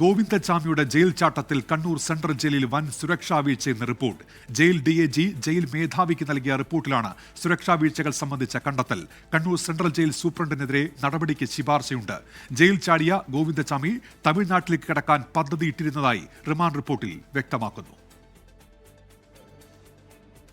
ഗോവിന്ദചാമിയുടെ ജയിൽ ചാട്ടത്തിൽ കണ്ണൂർ സെൻട്രൽ ജയിലിൽ വൻ സുരക്ഷാ വീഴ്ചയെന്ന് report. Jail D I G jail മേധാവിക്ക് നൽകിയ റിപ്പോർട്ടിലാണ് സുരക്ഷാ വീഴ്ചകൾ സംബന്ധിച്ച കണ്ടെത്തൽ. കണ്ണൂർ സെൻട്രൽ ജയിൽ സൂപ്രണ്ടിനെതിരെ നടപടിക്ക് ശിപാർശയുണ്ട്. ജയിൽ ചാടിയ ഗോവിന്ദസ്വാമി തമിഴ്നാട്ടിലേക്ക് കടക്കാൻ പദ്ധതിയിട്ടിരുന്നതായി റിമാൻഡ് റിപ്പോർട്ടിൽ വ്യക്തമാക്കുന്നു.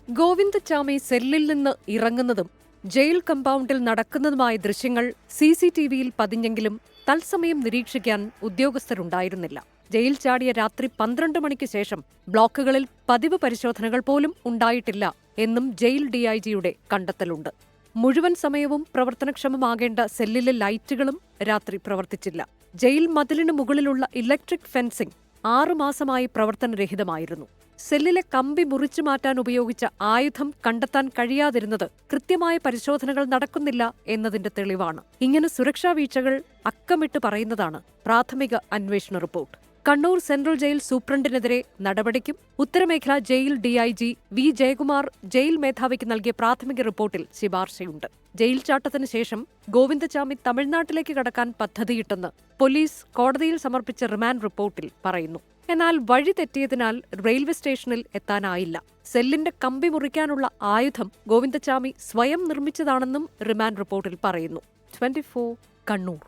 ഗോവിന്ദസ്വാമി സെല്ലിൽ നിന്ന് ഇറങ്ങുന്നതും ജയിൽ കമ്പൗണ്ടിൽ നടക്കുന്നതുമായ ദൃശ്യങ്ങൾ സി സി ടി വിയിൽ പതിഞ്ഞെങ്കിലും തത്സമയം നിരീക്ഷിക്കാൻ ഉദ്യോഗസ്ഥരുണ്ടായിരുന്നില്ല. ജയിൽ ചാടിയ രാത്രി പന്ത്രണ്ട് മണിക്ക് ശേഷം ബ്ലോക്കുകളിൽ പതിവ് പരിശോധനകൾ പോലും ഉണ്ടായിട്ടില്ല എന്നും ജയിൽ ഡിഐജിയുടെ കണ്ടെത്തലുണ്ട്. മുഴുവൻ സമയവും പ്രവർത്തനക്ഷമമാകേണ്ട സെല്ലിലെ ലൈറ്റുകളും രാത്രി പ്രവർത്തിച്ചില്ല. ജയിൽ മതിലിന് മുകളിലുള്ള ഇലക്ട്രിക് ഫെൻസിംഗ് ആറുമാസമായി പ്രവർത്തനരഹിതമായിരുന്നു. സെല്ലിലെ കമ്പി മുറിച്ചു മാറ്റാൻ ഉപയോഗിച്ച ആയുധം കണ്ടെത്താൻ കഴിയാതിരുന്നത് കൃത്യമായ പരിശോധനകൾ നടക്കുന്നില്ല എന്നതിന്റെ തെളിവാണ്. ഇങ്ങനെ സുരക്ഷാ വീഴ്ചകൾ അക്കമിട്ട് പറയുന്നതാണ് പ്രാഥമിക അന്വേഷണ റിപ്പോർട്ട്. കണ്ണൂർ സെൻട്രൽ ജയിൽ സൂപ്രണ്ടിനെതിരെ നടപടിക്കും ഉത്തരമേഖല jail DIG V Jayakumar jail മേധാവിക്ക് നൽകിയ പ്രാഥമിക റിപ്പോർട്ടിൽ ശുപാർശയുണ്ട്. ജയിൽ ചാട്ടത്തിന് ശേഷം ഗോവിന്ദചാമി തമിഴ്നാട്ടിലേക്ക് കടക്കാൻ പദ്ധതിയിട്ടെന്ന് പോലീസ് കോടതിയിൽ സമർപ്പിച്ച റിമാൻഡ് റിപ്പോർട്ടിൽ പറയുന്നു. എന്നാൽ വഴി തെറ്റിയതിനാൽ റെയിൽവേ സ്റ്റേഷനിൽ എത്താനായില്ല. സെല്ലിന്റെ കമ്പി മുറിക്കാനുള്ള ആയുധം ഗോവിന്ദചാമി സ്വയം നിർമ്മിച്ചതാണെന്നും റിമാൻഡ് റിപ്പോർട്ടിൽ പറയുന്നു. ട്വന്റി കണ്ണൂർ.